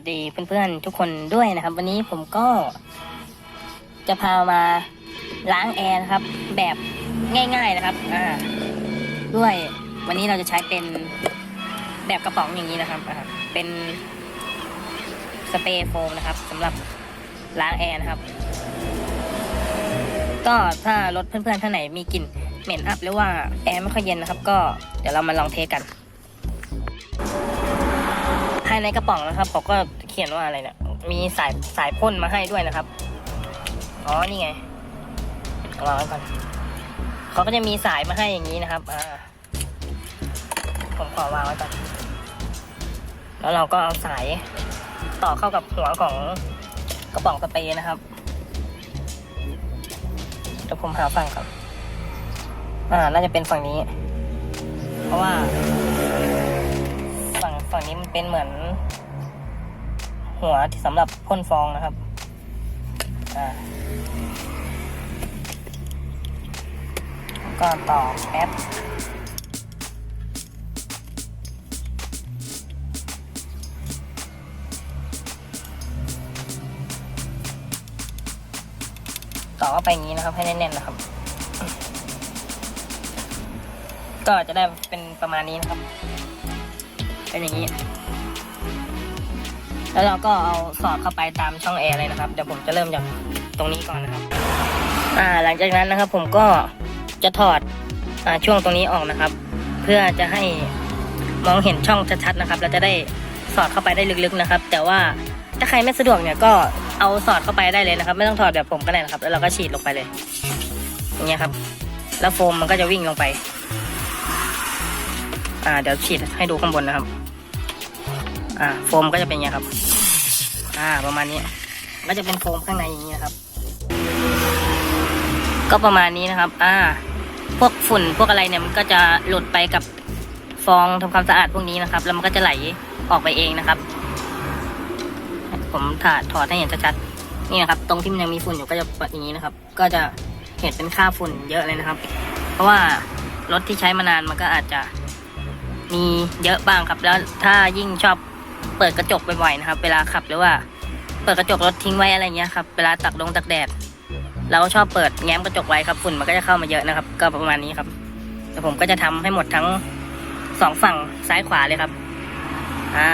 สดีเพื่อนๆทุกคนด้วยนะครับ วันนี้ผมก็ จะพามาล้างแอร์นะครับ แบบง่าย ๆนะครับ อ่า ด้วยวันนี้เราจะใช้เป็นแบบกระป๋องอย่างนี้นะครับอ่าเป็นสเปรย์โฟมนะครับสำหรับล้างแอร์นะครับ ก็ถ้ารถเพื่อนๆท่านไหนมีกลิ่นเหม็นอับหรือว่าแอร์ไม่ค่อยเย็นนะครับ ก็เดี๋ยวเรามาลองเทสกัน ในกระป๋องนะครับเขาก็เขียนว่าอะไรเนี่ย มีสายสายพ่นมาให้ด้วยนะครับ อ๋อ นี่ไงวางไว้ก่อนเขาก็จะมีสายมาให้อย่างนี้นะครับ อ่า ผมขอวางไว้ก่อน แล้วเราก็เอาสายต่อเข้ากับหัวของกระป๋องสเปรย์นะครับเดี๋ยวผมหาฝั่งก่อน อ่า น่าจะเป็นฝั่งนี้ เพราะว่า ฝั่งนี้มันเป็นเหมือน หัวที่สำหรับพ่นฟองนะครับ อ่าก็ต่อแป๊บต่อเข้าไปอย่างนี้นะครับ ให้แน่นๆนะครับ ก็จะได้เป็นประมาณนี้นะครับ เป็นอย่างนี้ แล้วเราก็เอาสอดเข้าไปตามช่องแอร์เลยนะครับ เดี๋ยวผมจะเริ่มจากตรงนี้ก่อนนะครับ อ่า หลังจากนั้นนะครับ ผมก็จะถอดอ่าช่วงตรงนี้ออกนะครับ เพื่อจะให้มองเห็นช่องชัดๆนะครับเราจะได้สอดเข้าไปได้ลึกๆนะครับ แต่ว่าถ้าใครไม่สะดวกเนี่ยก็เอาสอดเข้าไปได้เลยนะครับ ไม่ต้องถอดแบบผมก็ได้นะครับ แล้วเราก็ฉีดลงไปเลย อย่างเงี้ยครับ แล้วโฟมมันก็จะวิ่งลงไป อ่าเดี๋ยวฉีดให้ดูข้างบนนะครับ อ่าโฟมก็จะเป็นอย่างนี้ครับ อ่าประมาณนี้ ก็จะเป็นโฟมข้างในอย่างนี้นะครับ ก็ประมาณนี้นะครับ อ่า พวกฝุ่นพวกอะไรเนี่ยมันก็จะหลุดไปกับฟองทำความสะอาดพวกนี้นะครับ แล้วมันก็จะไหลออกไปเองนะครับ ผมถอดถอดให้เห็นชัดๆนี่นะครับ ตรงที่มันยังมีฝุ่นอยู่ก็จะเป็นอย่างนี้นะครับ ก็จะเห็นเป็นค่าฝุ่นเยอะเลยนะครับ เพราะว่ารถที่ใช้มานานมันก็อาจจะมีเยอะบ้างครับ แล้วถ้ายิ่งชอบ เปิดกระจกบ่อยๆนะครับ เวลาขับหรือว่า เปิดกระจกรถทิ้งไว้อะไรเงี้ยครับ เวลาตักลงตักแดด เราก็ชอบเปิดแง้มกระจกไว้ครับฝุ่นมันก็จะเข้ามาเยอะนะครับ ก็ประมาณนี้ครับแต่ผมก็จะทำให้หมดทั้งสองฝั่งซ้ายขวาเลยครับ อ่า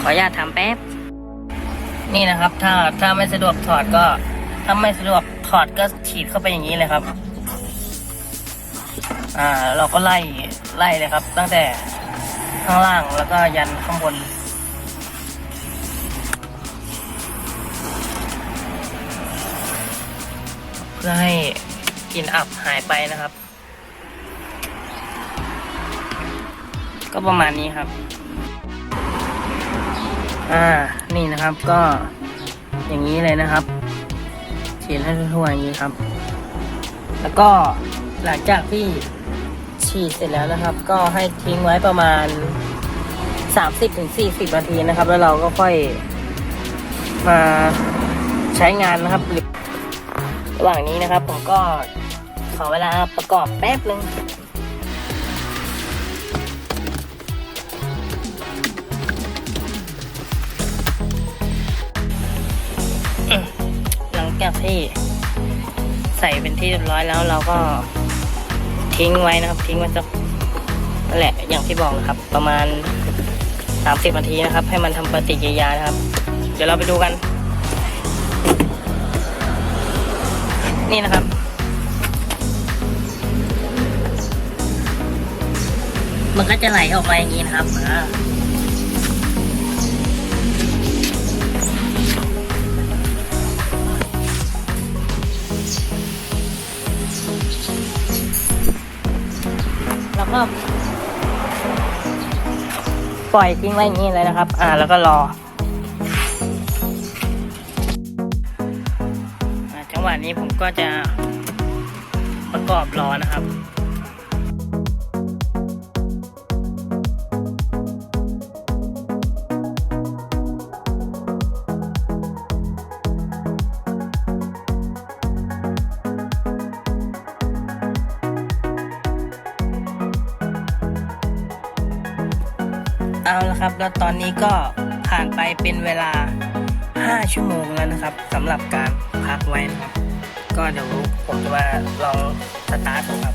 ขออนุญาตทำแป๊บ นี่นะครับ ถ้าถ้าไม่สะดวกถอดก็ ถ้าไม่สะดวกถอดก็ฉีดเข้าไปอย่างนี้เลยครับ อ่า เราก็ไล่ไล่เลยครับ ตั้งแต่ ข้างล่างแล้วก็ยันข้างบน เพื่อให้กลิ่นอับหายไปนะครับ ก็ประมาณนี้ครับ อ่านี่นะครับก็อย่างนี้เลยนะครับฉีดให้ทั่วๆอย่างนี้ครับ แล้วก็หลังจากที่ ฉีดเสร็จแล้วนะครับ ก็ให้ทิ้งไว้ประมาณ 30-40 นาทีนะครับ แล้วเราก็ค่อยมาใช้งานนะครับระหว่างนี้นะครับ ผมก็ขอเวลาประกอบแป๊บนึงหลังจากที่ใส่เป็นที่เรียบร้อยแล้วเราก็ ทิ้งไว้นะครับ ทิ้งไว้สักนั่นแหละอย่างที่บอกนะครับ ประมาณ 30นาทีนะครับ ให้มันทำปฏิกิริยานะครับ เดี๋ยวเราไปดูกัน นี่นะครับมันก็จะไหลออกมาอย่างนี้นะครับ ปล่อยทิ้งไว้อย่างนี้เลยนะครับ อ่า แล้วก็รออ่าจังหวะนี้ผมก็จะประกอบรอนะครับ เอาละครับ แล้วตอนนี้ก็ผ่านไปเป็นเวลา 5 ชั่วโมงแล้วนะครับสำหรับการพักไว้นะครับ ก็เดี๋ยวผมจะมาลองสตาร์ทครับ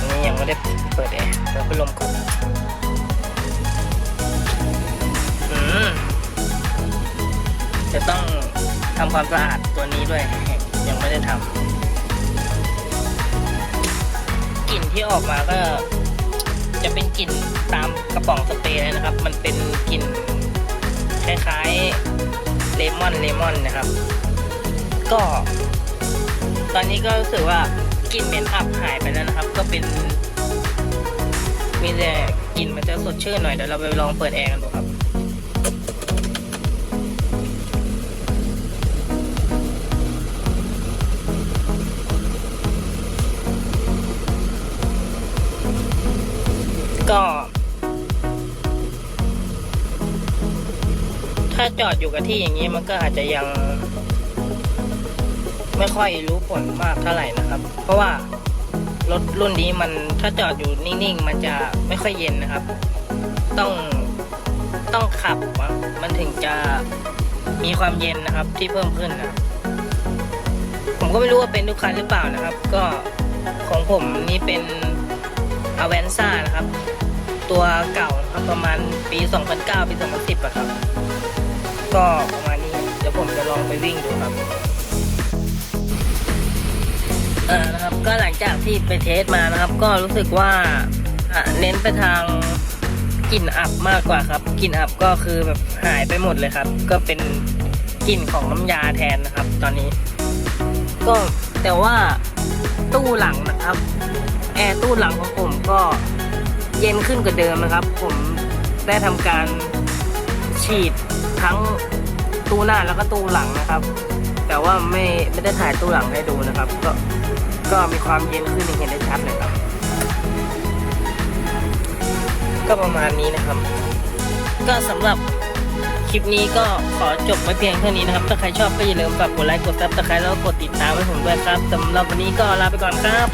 นนี้ยังไม่ได้เปิดแอร์เปิดพัดลมก่อนจะต้องทำความสะอาดตัวนี้ด้วย ยังไม่ได้ทำ กลิ่นที่ออกมาก็จะเป็นกลิ่นตามกระป๋องสเปรย์นะครับ มันเป็นกลิ่นคล้ายๆเลมอนเลมอนนะครับ ก็ ตอนนี้ก็รู้สึกว่ากลิ่นเหม็นอับหายไปแล้วนะครับ ก็เป็น มีแต่กลิ่นมันจะสดชื่นหน่อยเดี๋ยวเราไปลองเปิดแอร์กันดูครับ ก็ ถ้าจอดอยู่กับที่อย่างนี้มันก็อาจจะยัง ไม่ค่อยรู้ผลมากเท่าไหร่นะครับ เพราะว่ารถรุ่นนี้มันถ้าจอดอยู่นิ่งๆ มันจะไม่ค่อยเย็นนะครับ ต้องต้องขับมันถึงจะมีความเย็นนะครับที่เพิ่มขึ้นนะผมก็ไม่รู้ว่าเป็นทุกคันหรือเปล่านะครับ ก็ของผมนี่เป็น อเวนซ่านะครับ ตัวเก่านะครับประมาณปี 2009 ปี 2010อะครับ ก็ประมาณนี้ เดี๋ยวผมจะลองไปวิ่งดูครับเออนะครับ ก็หลังจากที่ไปเทสมานะครับ ก็รู้สึกว่าเน้นไปทางกลิ่นอับมากกว่าครับกลิ่นอับก็คือแบบหายไปหมดเลยครับ ก็เป็นกลิ่นของน้ำยาแทนนะครับ ตอนนี้ ก็แต่ว่าตู้หลังนะครับ แอร์ตู้หลังของผมก็เย็นขึ้นกว่าเดิมนะครับ ผมได้ทำการฉีดทั้งตู้หน้าแล้วก็ตู้หลังนะครับ แต่ว่าไม่ไม่ได้ถ่ายตู้หลังให้ดูนะครับ ก็ก็มีความเย็นขึ้นองเห็นได้ชัดเลยครับ ก็ประมาณนี้นะครับ ก็สำหรับคลิปนี้ก็ขอจบไว้เพียงเท่านี้นะครับ ถ้าใครชอบก็อย่าลืมฝากกดไลค์กดซับสไครต์แล้วก็กดติดตามให้ผมด้วยครับสำหรับวันนี้ก็ลาไปก่อนครับ